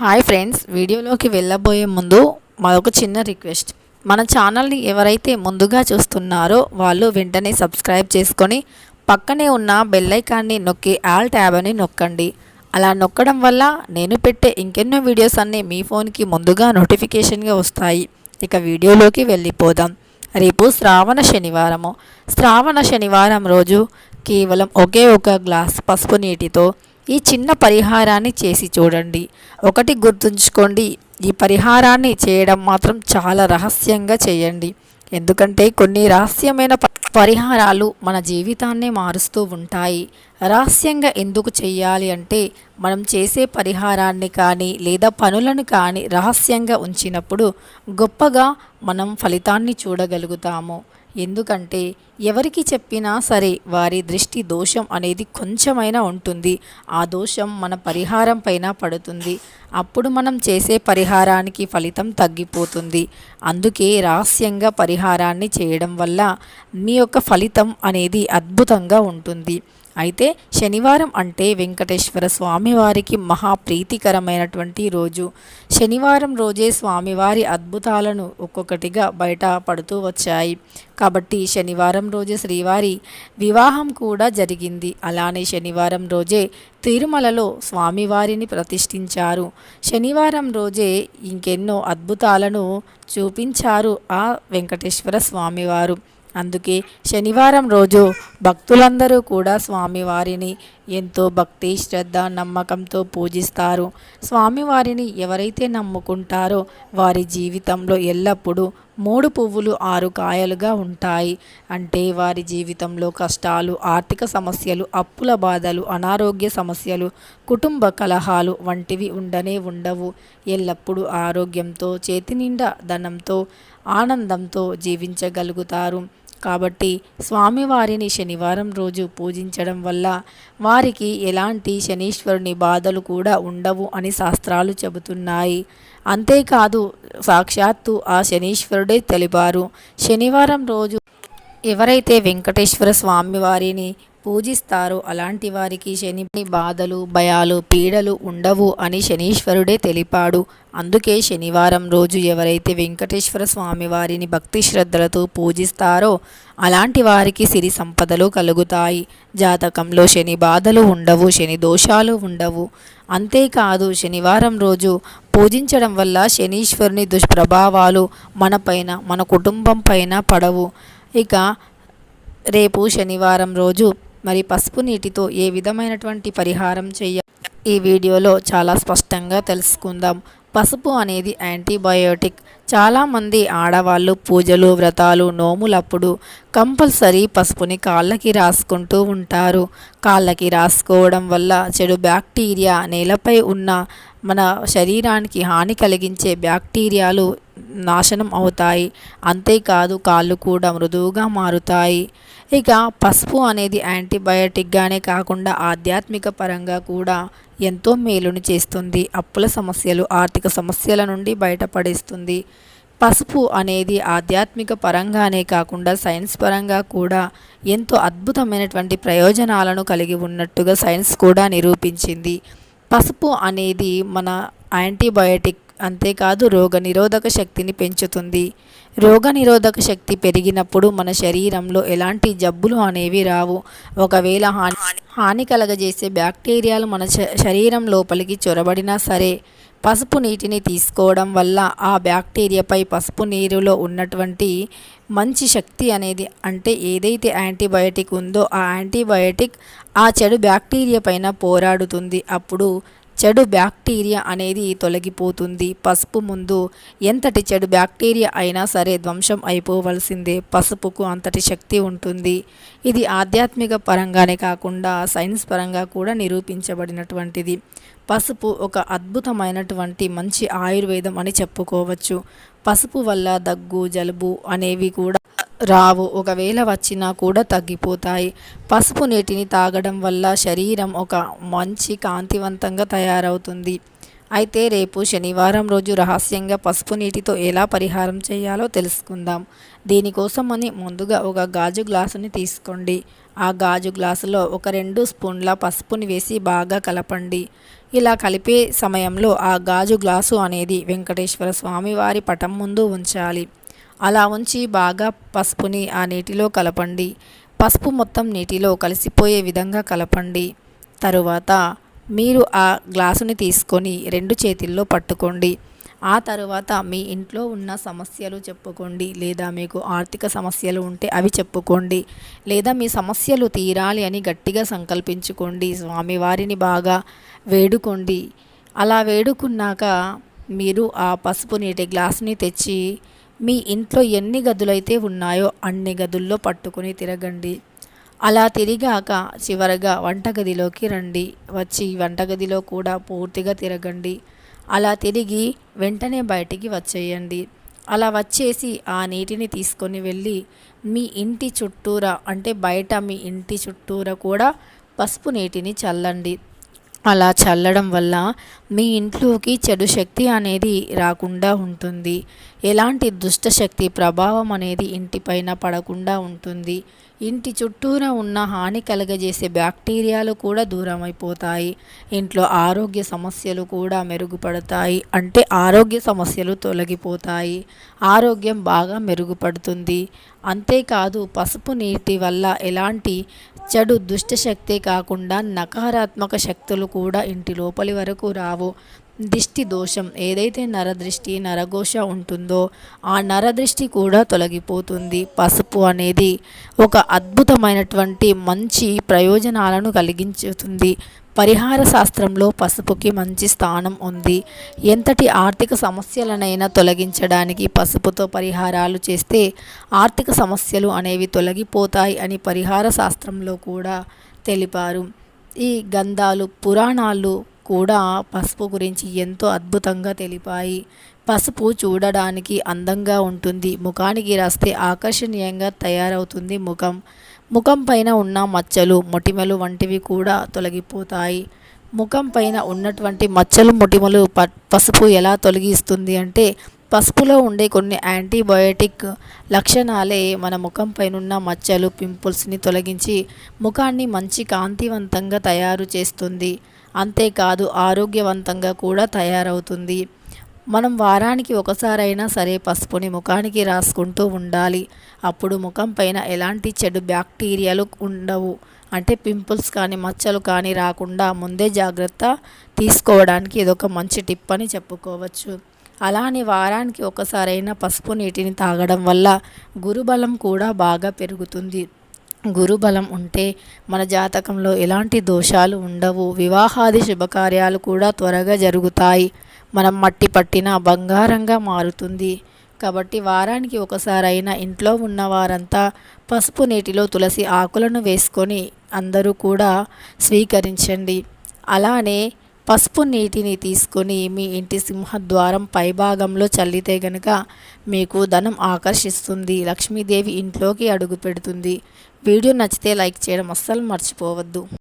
Hi friends వీడియోలోకి వెళ్ళబోయే ముందు మరొక చిన్న రిక్వెస్ట్. మన ఛానల్ని ఎవరైతే ముందుగా చూస్తున్నారో వాళ్ళు వెంటనే సబ్స్క్రైబ్ చేసుకొని పక్కనే ఉన్న బెల్లైకాన్ని నొక్కి ఆల్ ట్యాబ్ అని నొక్కండి. అలా నొక్కడం వల్ల నేను పెట్టే ఇంకెన్నో వీడియోస్ అన్నీ మీ ఫోన్కి ముందుగా నోటిఫికేషన్గా వస్తాయి. ఇక వీడియోలోకి వెళ్ళిపోదాం. రేపు శ్రావణ శనివారము. శ్రావణ శనివారం రోజు కేవలం ఒకే ఒక గ్లాస్ పసుపు నీటితో ఈ చిన్న పరిహారాన్ని చేసి చూడండి. ఒకటి గుర్తుంచుకోండి. ఈ పరిహారాన్ని చేయడం మాత్రం చాలా రహస్యంగా చేయండి. ఎందుకంటే కొన్ని రహస్యమైన పరిహారాలు మన జీవితాన్నే మారుస్తూ ఉంటాయి. రహస్యంగా ఎందుకు చేయాలి అంటే మనం చేసే పరిహారాన్ని కానీ లేదా పనులను కానీ రహస్యంగా ఉంచినప్పుడు గొప్పగా మనం ఫలితాన్ని చూడగలుగుతాము. ఎందుకంటే ఎవరికి చెప్పినా సరే వారి దృష్టి దోషం అనేది కొంచెమైనా ఉంటుంది. ఆ దోషం మన పరిహారం పైన పడుతుంది. అప్పుడు మనం చేసే పరిహారానికి ఫలితం తగ్గిపోతుంది. అందుకే రహస్యంగా పరిహారాన్ని చేయడం వల్ల మీ యొక్క ఫలితం అనేది అద్భుతంగా ఉంటుంది. అయితే శనివారం అంటే వెంకటేశ్వర స్వామివారికి మహా ప్రీతికరమైనటువంటి రోజు. శనివారం రోజే స్వామివారి అద్భుతాలను ఒక్కొక్కటిగా బయట పడుతూ వచ్చాయి. కాబట్టి శనివారం రోజే శ్రీవారి వివాహం కూడా జరిగింది. అలానే శనివారం రోజే తిరుమలలో స్వామివారిని ప్రతిష్ఠించారు. శనివారం రోజే ఇంకెన్నో అద్భుతాలను చూపించారు ఆ వెంకటేశ్వర స్వామివారు అందుకే శనివారం రోజు భక్తులందరూ కూడా స్వామివారిని ఎంతో భక్తి శ్రద్ధ నమ్మకంతో పూజిస్తారు. స్వామివారిని ఎవరైతే నమ్ముకుంటారో వారి జీవితంలో ఎల్లప్పుడూ మూడు పువ్వులు ఆరు కాయలుగా ఉంటాయి. అంటే వారి జీవితంలో కష్టాలు ఆర్థిక సమస్యలు అప్పుల బాధలు అనారోగ్య సమస్యలు కుటుంబ కలహాలు వంటివి ఉండనే ఉండవు. ఎల్లప్పుడూ ఆరోగ్యంతో చేతి నిండా ధనంతో ఆనందంతో జీవించగలుగుతారు. కాబట్టి స్వామివారిని శనివారం రోజు పూజించడం వల్ల వారికి ఎలాంటి శనీశ్వరుని బాధలు కూడా ఉండవు అని శాస్త్రాలు చెబుతున్నాయి. అంతేకాదు సాక్షాత్తు ఆ శనీశ్వరుడే తెలిపారు. శనివారం రోజు ఎవరైతే వెంకటేశ్వర స్వామివారిని పూజిస్తారు. అలాంటి వారికి శని బాధలు భయాలు పీడలు ఉండవు అని శనీశ్వరుడే తెలిపాడు. అందుకే శనివారం రోజు ఎవరైతే వెంకటేశ్వర స్వామి వారిని భక్తి శ్రద్ధలతో పూజిస్తారో అలాంటి వారికి సిరి సంపదలు కలుగుతాయి. జాతకంలో శని బాధలు ఉండవు శని దోషాలు ఉండవు. అంతేకాదు శనివారం రోజు పూజించడం వల్ల శనీశ్వరుని దుష్ప్రభావాలు మనపైన మన కుటుంబం పైన పడవు. ఇక రేపు శనివారం రోజు మరి పసుపు నీటితో ఏ విధమైనటువంటి పరిహారం చేయ? ఈ వీడియోలో చాలా స్పష్టంగా తెలుసుకుందాం. పసుపు అనేది యాంటీబయోటిక్. చాలామంది ఆడవాళ్ళు పూజలు వ్రతాలు నోములప్పుడు కంపల్సరీ పసుపుని కాళ్ళకి రాసుకుంటూ ఉంటారు. కాళ్ళకి రాసుకోవడం వల్ల చెడు బ్యాక్టీరియా నేలపై ఉన్న మన శరీరానికి హాని కలిగించే బ్యాక్టీరియాలు నాశనం అవుతాయి. అంతేకాదు కాళ్ళు కూడా మృదువుగా మారుతాయి. ఇక పసుపు అనేది యాంటీబయాటిక్గానే కాకుండా ఆధ్యాత్మిక పరంగా కూడా ఎంతో మేలుని చేస్తుంది. అప్పుల సమస్యలు ఆర్థిక సమస్యల నుండి బయటపడేస్తుంది. పసుపు అనేది ఆధ్యాత్మిక పరంగానే కాకుండా సైన్స్ పరంగా కూడా ఎంతో అద్భుతమైనటువంటి ప్రయోజనాలను కలిగి ఉన్నట్టుగా సైన్స్ కూడా నిరూపించింది. పసుపు అనేది మన యాంటీబయోటిక్ అంతేకాదు రోగ నిరోధక శక్తిని పెంచుతుంది. రోగ నిరోధక శక్తి పెరిగినప్పుడు మన శరీరంలో ఎలాంటి జబ్బులు అనేవి రావు. ఒకవేళ హాని హాని కలగజేసే బ్యాక్టీరియాలు మన శ- శరీరం లోపలికి చొరబడినా సరే పసుపు నీటిని తీసుకోవడం వల్ల ఆ బ్యాక్టీరియాపై పసుపు నీరులో ఉన్నటువంటి మంచి శక్తి అనేది అంటే ఏదైతే యాంటీబయాటిక్ ఉందో ఆ యాంటీబయోటిక్ ఆ చెడు బ్యాక్టీరియా పైన పోరాడుతుంది. అప్పుడు చెడు బ్యాక్టీరియా అనేది తొలగిపోతుంది. పసుపు ముందు ఎంతటి చెడు బ్యాక్టీరియా అయినా సరే ధ్వంసం అయిపోవలసిందే. పసుపుకు అంతటి శక్తి ఉంటుంది. ఇది ఆధ్యాత్మిక పరంగానే కాకుండా సైన్స్ పరంగా కూడా నిరూపించబడినటువంటిది. పసుపు ఒక అద్భుతమైనటువంటి మంచి ఆయుర్వేదం అని చెప్పుకోవచ్చు. పసుపు వల్ల దగ్గు జలుబు అనేవి కూడా రావు ఒకవేళ వచ్చినా కూడా తగ్గిపోతాయి. పసుపు నీటిని తాగడం వల్ల శరీరం ఒక మంచి కాంతివంతంగా తయారవుతుంది. అయితే రేపు శనివారం రోజు రహస్యంగా పసుపు నీటితో ఎలా పరిహారం చేయాలో తెలుసుకుందాం. దీనికోసమని ముందుగా ఒక గాజు గ్లాసుని తీసుకోండి. ఆ గాజు గ్లాసులో ఒక రెండు స్పూన్ల పసుపుని వేసి బాగా కలపండి. ఇలా కలిపే సమయంలో ఆ గాజు గ్లాసు అనేది వెంకటేశ్వర స్వామి వారి పటం ముందు ఉంచాలి. అలా ఉంచి బాగా పసుపుని ఆ నీటిలో కలపండి. పసుపు మొత్తం నీటిలో కలిసిపోయే విధంగా కలపండి. తరువాత మీరు ఆ గ్లాసుని తీసుకొని రెండు చేతుల్లో పట్టుకోండి. ఆ తరువాత మీ ఇంట్లో ఉన్న సమస్యలు చెప్పుకోండి. లేదా మీకు ఆర్థిక సమస్యలు ఉంటే అవి చెప్పుకోండి. లేదా మీ సమస్యలు తీరాలి అని గట్టిగా సంకల్పించుకోండి. స్వామివారిని బాగా వేడుకోండి. అలా వేడుకున్నాక మీరు ఆ పసుపు నీటి గ్లాసుని తెచ్చి మీ ఇంట్లో ఎన్ని గదులైతే ఉన్నాయో అన్ని గదుల్లో పట్టుకొని తిరగండి. అలా తిరిగాక చివరగా వంటగదిలోకి రండి. వచ్చి వంటగదిలో కూడా పూర్తిగా తిరగండి. అలా తిరిగి వెంటనే బయటికి వచ్చేయండి. అలా వచ్చేసి ఆ నీటిని తీసుకొని వెళ్ళి మీ ఇంటి చుట్టూరా అంటే బయట మీ ఇంటి చుట్టూరా కూడా పసుపు నీటిని చల్లండి. అలా చల్లడం వల్ల మీ ఇంట్లోకి చెడు శక్తి అనేది రాకుండా ఉంటుంది. ఎలాంటి దుష్టశక్తి ప్రభావం అనేది ఇంటిపైన పడకుండా ఉంటుంది. ఇంటి చుట్టూరా ఉన్న హాని కలగజేసే బ్యాక్టీరియాలు కూడా దూరం అయిపోతాయి ఇంట్లో ఆరోగ్య సమస్యలు కూడా మెరుగుపడతాయి. అంటే ఆరోగ్య సమస్యలు తొలగిపోతాయి. ఆరోగ్యం బాగా మెరుగుపడుతుంది. అంతేకాదు పసుపు నీటి వల్ల ఎలాంటి చెడు దుష్టశక్తే కాకుండా నకారాత్మక శక్తులు కూడా ఇంటి లోపలి వరకు రావు. దిష్టి దోషం ఏదైతే నరదృష్టి నరఘోష ఉంటుందో ఆ నరదృష్టి కూడా తొలగిపోతుంది. పసుపు అనేది ఒక అద్భుతమైనటువంటి మంచి ప్రయోజనాలను కలిగించుతుంది. పరిహార శాస్త్రంలో పసుపుకి మంచి స్థానం ఉంది. ఎంతటి ఆర్థిక సమస్యలనైనా తొలగించడానికి పసుపుతో పరిహారాలు చేస్తే ఆర్థిక సమస్యలు అనేవి తొలగిపోతాయి అని పరిహార శాస్త్రంలో కూడా తెలిపారు. ఈ గంధాలు పురాణాలు కూడా పసుపు గురించి ఎంతో అద్భుతంగా తెలిపాయి. పసుపు చూడడానికి అందంగా ఉంటుంది. ముఖానికి రాస్తే ఆకర్షణీయంగా తయారవుతుంది ముఖం. ముఖం పైన ఉన్న మచ్చలు మొటిమలు వంటివి కూడా తొలగిపోతాయి. ముఖం పైన ఉన్నటువంటి మచ్చలు మొటిమలు పసుపు ఎలా తొలగిస్తుంది అంటే పసుపులో ఉండే కొన్ని యాంటీబయోటిక్ లక్షణాలే మన ముఖం పైన మచ్చలు పింపుల్స్ని తొలగించి ముఖాన్ని మంచి కాంతివంతంగా తయారు చేస్తుంది. అంతేకాదు ఆరోగ్యవంతంగా కూడా తయారవుతుంది. మనం వారానికి ఒకసారైనా సరే పసుపుని ముఖానికి రాసుకుంటూ ఉండాలి. అప్పుడు ముఖం పైన ఎలాంటి చెడు బ్యాక్టీరియాలు ఉండవు. అంటే పింపుల్స్ కానీ మచ్చలు కానీ రాకుండా ముందే జాగ్రత్త తీసుకోవడానికి ఇదొక మంచి టిప్ అని చెప్పుకోవచ్చు. అలానే వారానికి ఒకసారైనా పసుపు నీటిని తాగడం వల్ల గురుబలం కూడా బాగా పెరుగుతుంది. గురుబలం ఉంటే మన జాతకంలో ఎలాంటి దోషాలు ఉండవు. వివాహాది శుభకార్యాలు కూడా త్వరగా జరుగుతాయి. మనం మట్టి పట్టిన బంగారంగా మారుతుంది. కాబట్టి వారానికి ఒకసారైనా ఇంట్లో ఉన్న వారంతా పసుపు నీటిలో తులసి ఆకులను వేసుకొని అందరూ కూడా స్వీకరించండి. అలానే పసుపు నీటిని తీసుకొని మీ ఇంటి సింహద్వారం పైభాగంలో చల్లితే గనక మీకు ధనం ఆకర్షిస్తుంది. లక్ష్మీదేవి ఇంట్లోకి అడుగు పెడుతుంది. వీడియో నచ్చితే లైక్ చేయడం అస్సలు మర్చిపోవద్దు.